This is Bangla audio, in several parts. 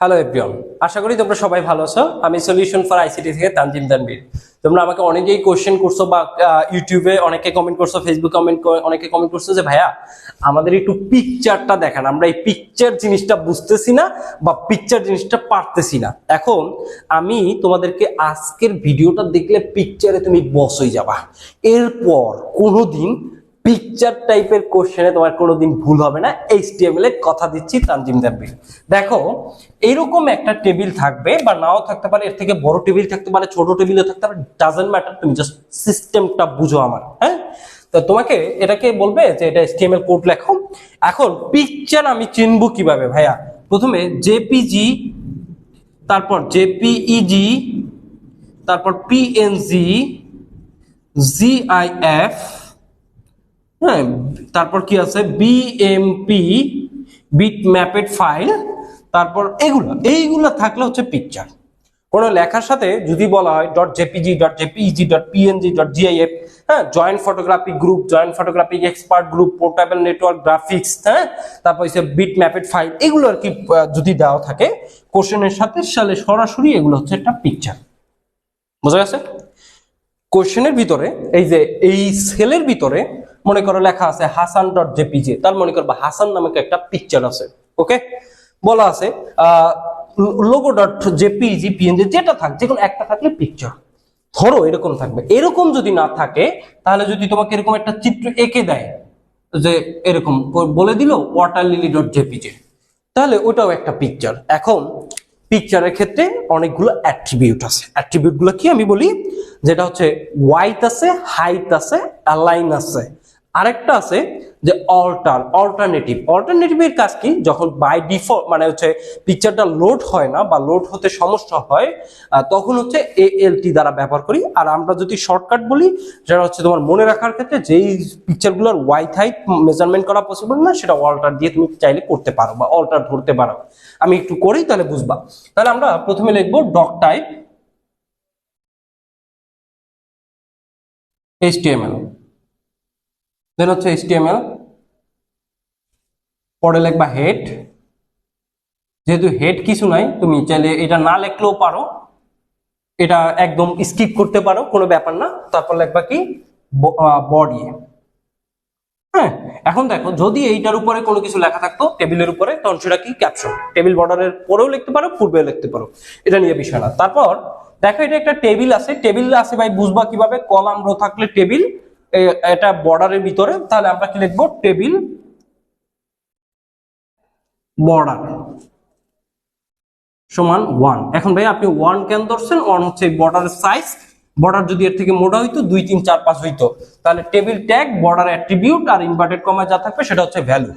হ্যালো এভরিওয়ান আশা করি তোমরা সবাই ভালো আছো। আমি সলিউশন ফর আইসিটি থেকে তানজিম তানবীর তোমরা আমাকে অনেকেই কোশ্চেন করছ বা ইউটিউবে অনেকে কমেন্ট করছ ফেসবুক কমেন্ট অনেকে কমেন্ট করছ যে, ভাইয়া, আমাদের একটু পিকচারটা দেখান। আমরা এই পিকচার জিনিসটা বুঝতেছি না বা পিকচার জিনিসটা পারতেছি না। এখন আমি তোমাদেরকে আজকের ভিডিওটা দেখলে পিকচারে তুমি বস হয়ে যাবা। এরপর কোনোদিন পিকচার টাইপের কোশ্চেনে তোমার কোনোদিন ভুল হবে না। এইচটিএমএল এর কথা দিচ্ছি, তানজিম দাব্বির দেখো এইরকম একটা টেবিল থাকবে, বা নাও থাকতে পারে, এর থেকে বড় টেবিল থাকতে পারে, ছোট টেবিলও থাকতে পারে ডাজেন্ট ম্যাটার তুমি জাস্ট সিস্টেমটা বুঝো আমার হ্যাঁ? তো তোমাকে এটাকে বলবে যে এটা এইচটিএমএল কোড লেখো। এখন পিকচার আমি চিনবো কীভাবে, ভাইয়া? প্রথমে জেপিজি তারপর জেপিইজি তারপর পিএনজি জিআইএফ হ্যাঁ তারপর কি আছে? বিএমপি বিট ম্যাপেড ফাইল তারপর এগুলো। এইগুলো থাকলে হচ্ছে পিকচার কোনো লেখার সাথে যদি বলা হয়. Dot JPG dot JPG dot PNG dot GIF হ্যাঁ joint photography group joint photography expert group portable network graphics হ্যাঁ তারপর হচ্ছে বিট ম্যাপেড ফাইল এগুলো আর কি যদি দেওয়া থাকে কোশ্চেনের সাথে সালে সরাসরি এগুলো হচ্ছে একটা পিকচার বোঝা গেছে? কোশ্চেনের ভিতরে, এই যে এই সেলের ভিতরে মনে করো লেখা আছে হাসান ডট জেপিজে, তার মনে করব হাসান নামক একটা পিকচার আছে ওকে বলা আছে লোগো ডট জেপিজি পিএনজি যেটা থাক যে কোনো একটা থাকলে পিকচার ধরো এরকম থাকবে, এরকম যদি না থাকে, তাহলে যদি তোমাকে এরকম একটা চিত্র এঁকে দেয়, যে এরকম বলে দিল ওয়াটার লিলি ডট জেপিজে তাহলে ওটাও একটা পিকচার এখন পিকচারের ক্ষেত্রে অনেকগুলো অ্যাট্রিবিউট আছে অ্যাট্রিবিউটগুলো কি আমি বলি, যেটা হচ্ছে ওয়াইট আছে হাইট আছে অ্যালাইন আছে আরেকটা আছে যে অল্টার অল্টারনেটিভ অল্টারনেটিভের কাজ কি? যখন বাই ডিফল্ট মানে হচ্ছে পিকচারটা লোড হয় না বা লোড হতে সমস্যা হয় তখন হচ্ছে এএলটি দ্বারা ব্যবহার করি। আর আমরা যদি শর্টকাট বলি, যেটা হচ্ছে তোমার মনে রাখার ক্ষেত্রে যেই পিকচারগুলোর ওয়াইট হাইট মেজারমেন্ট করা পসিবল না, সেটা অল্টার দিয়ে তুমি চাইলে করতে পারো বা অল্টার ধরতে পারো। আমি একটু করি, তাহলে বুঝবা। তাহলে আমরা প্রথমে লিখব ডক টাইপ HTML দেন হচ্ছে HTML পরে লেখবা হেড যেহেতু হেড কিছু নাই, তুমি চাইলে এটা না লিখলেও পারো। এটা একদম স্কিপ করতে পারো, কোনো ব্যাপার না। তারপর লেখবা কি? বডি হ্যাঁ এখন দেখো, যদি এইটার উপরে কোনো কিছু লেখা থাকতো টেবিলের উপরে, তখন সেটা কি? ক্যাপশন টেবিল বর্ডারের পরেও লিখতে পারো, পূর্বেও লিখতে পারো। এটা নিয়ে বিষয় না। তারপর, দেখো এটা একটা টেবিল আছে। টেবিল আছে ভাই, বুঝবা কীভাবে? কলাম রো থাকলে টেবিল এটা বর্ডারের ভিতরে, তাহলে আমরা কি লিখব? টেবিল বর্ডার সমান ওয়ান এখন ভাই আপনি ওয়ান কেন ধরছেন? ওয়ান হচ্ছে বর্ডারের সাইজ বর্ডার যদি এর থেকে মোটা হইতো, দুই, তিন, চার, পাঁচ হইতো। তাহলে টেবিল ট্যাগ বর্ডার অ্যাট্রিবিউট আর ইনভার্টেড কমা যা থাকবে, সেটা হচ্ছে ভ্যালু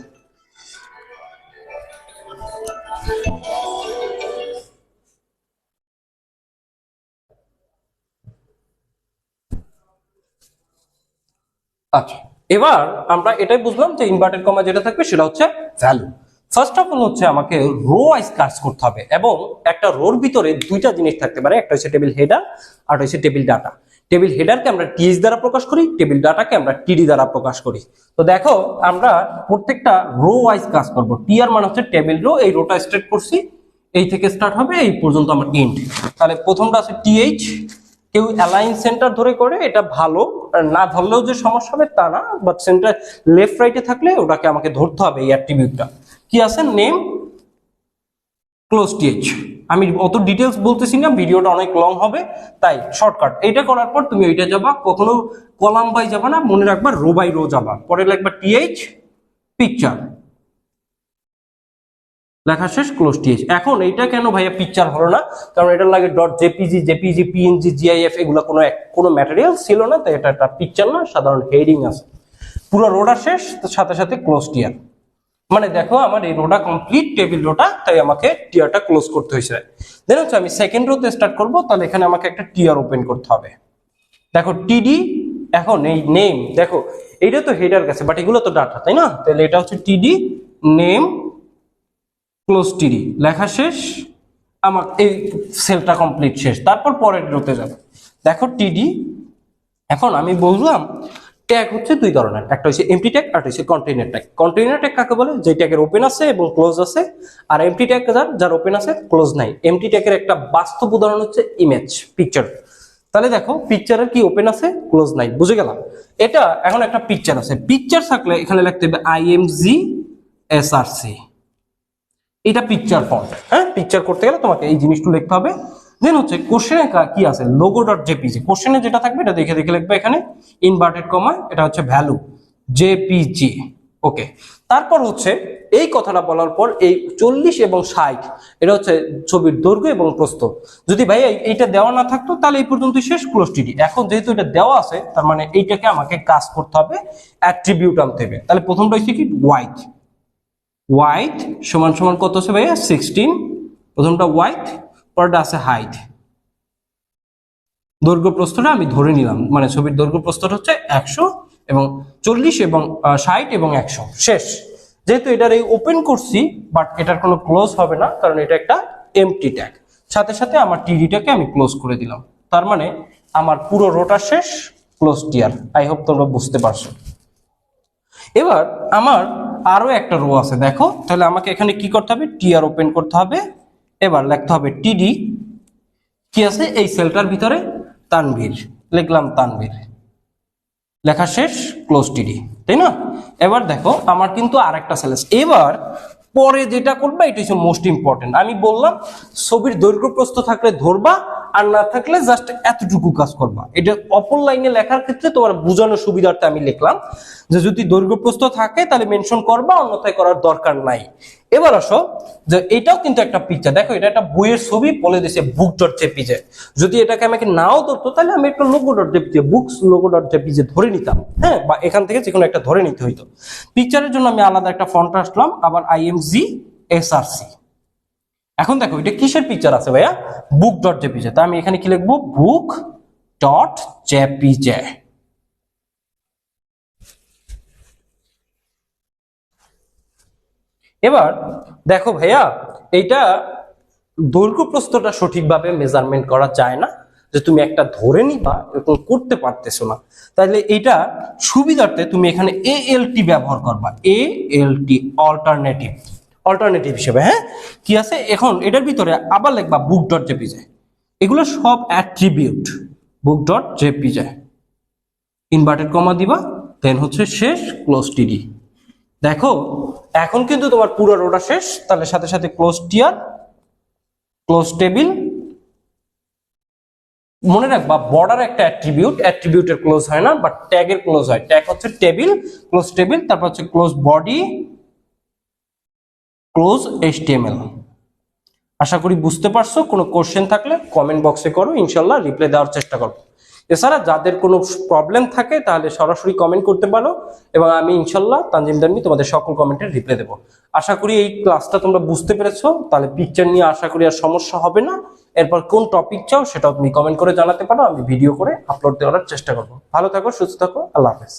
আচ্ছা এবার আমরা এটাই বুঝলাম যে ইনভার্টেড কমা যেটা থাকবে সেটা হচ্ছে ভ্যালু ফার্স্ট অফ অল হচ্ছে আমাকে রো ওয়াইজ কাজ করতে হবে এবং একটা রোর ভিতরে দুইটা জিনিস থাকতে পারে, একটা হচ্ছে টেবিল হেডার আর হচ্ছে টেবিল ডাটা টেবিল হেডারকে আমরা টিএস দ্বারা প্রকাশ করি টেবিল ডাটাকে আমরা টিডি দ্বারা প্রকাশ করি। তো দেখো, আমরা প্রত্যেকটা রো ওয়াইজ কাজ করব। টিআর মানে হচ্ছে টেবিল রো এই রোটা স্ট্রেট করছি, এই থেকে স্টার্ট হবে, এই পর্যন্ত আমার এন্ড তাহলে প্রথমটা আছে টিএইচ কেউ অ্যালাইন সেন্টার ধরে করে এটা ভালো না ধরলেও যে সমস্যা হবে তা না বাট সেন্টার লেফট রাইটে থাকলে ওটাকে আমাকে ধরতে হবে এই অ্যাট্রিবিউটটা কি আছে? নেম ক্লোজ টিএইচ আমি অত ডিটেলস বলতেছি না, ভিডিওটা অনেক লং হবে, তাই শর্টকাট এটা করার পর তুমি ওইটা যাবা, কখনো কলাম বাই যাবা না, মনে রাখবা রো বাই রো যাবা। পরে লিখবা টিএইচ পিকচার লেখা শেষ ক্লোজ টিএইচ এখন এইটা কেন ভাইয়া পিকচার হলো না? কারণ এটা লাগে dot JPG JPG PNG GIF এগুলো কোনো কোনো ম্যাটেরিয়াল ছিল না, তাই এটা একটা পিকচার না, সাধারণ হেডিং আছে। পুরো রোডা শেষ সাথে সাথে ক্লোজ টিয়ার মানে দেখো, আমার এই রোডা কমপ্লিট টেবিল রোটা, তাই আমাকে টিয়ারটা ক্লোজ করতে হয়েছে। দেন হচ্ছে আমি সেকেন্ড রোতে স্টার্ট করব, তাহলে এখানে আমাকে একটা টিয়ার ওপেন করতে হবে। দেখো টিডি এখন এই নেম দেখো, এইটা তো হেডার গেছে বাট এগুলো তো ডাটা তাই না? তাহলে এটা হচ্ছে টিডি নেম ক্লোজ টিডি লেখা শেষ, আমার এই সেলটা কমপ্লিট শেষ। তারপর পরের রোতে যাবে। দেখো টিডি এখন আমি বললাম ট্যাগ হচ্ছে দুই ধরনের। একটা হচ্ছে এমটি ট্যাগ আর হচ্ছে কন্টেইনার ট্যাগ কন্টেইনার ট্যাগ কাকে বলে? যে ট্যাগের ওপেন আছে এবং ক্লোজ আছে। আর এমটি ট্যাগ যার যার ওপেন আছে ক্লোজ নাই। এমটি ট্যাগের একটা বাস্তব উদাহরণ হচ্ছে ইমেজ পিকচার তাহলে দেখো পিকচারের কি ওপেন আছে ক্লোজ নাই। বুঝে গেলাম? এটা এখন একটা পিকচার আছে। পিকচার থাকলে এখানে লিখতে হবে আইএমজি এসআরসি এটা পিকচার ফন্ট হ্যাঁ? পিকচার করতে গেলে তোমাকে এই জিনিসটা লিখতে হবে। দেন হচ্ছে কোশ্চেনে কি আছে? লোগো ডট জেপিজি কোশ্চেনে যেটা থাকবে, এটা দেখে দেখে লিখবে এখানে। ইনভার্টেড কমা এটা হচ্ছে ভ্যালু জেপিজি ওকে তারপর হচ্ছে, এই কথাটা বলার পর এই চল্লিশ এবং ষাট, এটা হচ্ছে ছবির দৈর্ঘ্য এবং প্রস্থ। যদি ভাই এইটা দেওয়া না থাকতো, তাহলে এই পর্যন্ত শেষ ক্লোজ এখন যেহেতু এটা দেওয়া আছে, তার মানে এইটাকে আমাকে কাজ করতে হবে অ্যাট্রিবিউট আনতে হবে। তাহলে প্রথমটা হচ্ছে কি? হোয়াইট হোয়াইট সমান সমান কত আছে ভাইয়া? সিক্সটিন প্রথমটা হোয়াইট পরটা আছে হাইট দৈর্ঘ্য প্রস্থটা আমি ধরে নিলাম। মানে ছবির দৈর্ঘ্য প্রস্থটা হচ্ছে একশো এবং চল্লিশ এবং ষাট এবং একশো। শেষ। যেহেতু এটার এই ওপেন করছি বাট এটার কোনো ক্লোজ হবে না, কারণ এটা একটা এমটি ট্যাগ সাথে সাথে আমার টিডিটাকে আমি ক্লোজ করে দিলাম। তার মানে আমার পুরো রোটা শেষ ক্লোজ টিয়ার আই হোপ তোমরা বুঝতে পারছ। এবার আমার আরও একটা রো আছে, দেখো। তাহলে আমাকে এখানে কি করতে হবে? টিআর ওপেন করতে হবে। এবার লিখতে হবে টিডি কি আছে? এই সেলটার ভিতরে তানভীর। লিখলাম তানভীর। লেখা শেষ ক্লোজ টিডি তাই না? এবার দেখো, আমার কিন্তু আরেকটা সেল আছে। এবার পরে যেটা করবা, এটা হচ্ছে মোস্ট ইম্পর্টেন্ট আমি বললাম, ছবির দৈর্ঘ্য প্রস্থ থাকলে ধরবা, আর না থাকলে জাস্ট এতটুকু কাজ করবা। এটা অপর লাইনে লেখার ক্ষেত্রে তোমার বোঝানোর সুবিধার্থে আমি লিখলাম যে যদি দৈর্ঘ্য প্রস্থ থাকে, তাহলে মেনশন করবা, অন্যথায় করার দরকার নাই। এবার আসো, যে এটাও কিন্তু একটা পিকচার দেখো, এটা একটা বইয়ের ছবি বলে দিয়েছে বুক ডট জেপিজে যদি এটাকে আমাকে নাও ধরতো, তাহলে আমি একটা logo dot JPG books logo dot JPG ধরে নিতাম হ্যাঁ? বা এখান থেকে যে কোনো একটা ধরে নিতে হইতো। পিকচারের জন্য আমি আলাদা একটা ফন্ট আসলাম, আবার আইএমজি এসআরসি এখন দেখো, এটা কিসের পিকচার আছে ভাইয়া? বুক ডট জেপিজে তা আমি এখানে কি লিখব? বুক ডট জেপিজে এবার দেখো ভাইয়া, এইটা দৈর্ঘ্য প্রস্থটা সঠিকভাবে মেজারমেন্ট করা যায় না। যে তুমি একটা ধরে নিবা, এরকম করতে পারতেছো না। তাহলে এটা সুবিধার্থে তুমি এখানে এ এল টি ব্যবহার করবা। এ এল টি অল্টারনেটিভ অল্টারনেটিভ হিসেবে হ্যাঁ? কি আছে? এখন এটার ভিতরে আবার লিখবা বুক ডট জেপিজে এগুলো সব attribute book dot JPG inverted comma দিবা দেন হচ্ছে শেষ ক্লোজ টিডি দেখো এখন কিন্তু তোমার পুরো রোটা শেষ, তাহলে সাথে সাথে ক্লোজ টিয়ার ক্লোজ টেবিল মনে রাখবা বর্ডার একটা অ্যাট্রিবিউট অ্যাট্রিবিউটের ক্লোজ হয় না বাট ট্যাগের ক্লোজ হয়। ট্যাগ হচ্ছে টেবিল ক্লোজ টেবিল তারপর হচ্ছে ক্লোজ বডি ক্লোজ এইচটিএমএল আশা করি বুঝতে পারছ, কোনো কোশ্চেন থাকলে কমেন্ট বক্সে করো, ইনশাল্লাহ রিপ্লাই দেওয়ার চেষ্টা করব। এছাড়া যাদের কোনো প্রবলেম থাকে, তাহলে সরাসরি কমেন্ট করতে পারো এবং আমি ইনশাল্লাহ তানজিম দামি তোমাদের সকল কমেন্টের রিপ্লাই দেবো। আশা করি এই ক্লাসটা তোমরা বুঝতে পেরেছ, তাহলে পিকচার নিয়ে আশা করি আর সমস্যা হবে না। এরপর কোন টপিক চাও সেটাও তুমি কমেন্ট করে জানাতে পারো, আমি ভিডিও করে আপলোড দেওয়ার চেষ্টা করব। ভালো থাকো, সুস্থ থাকো, আল্লাহ হাফেজ।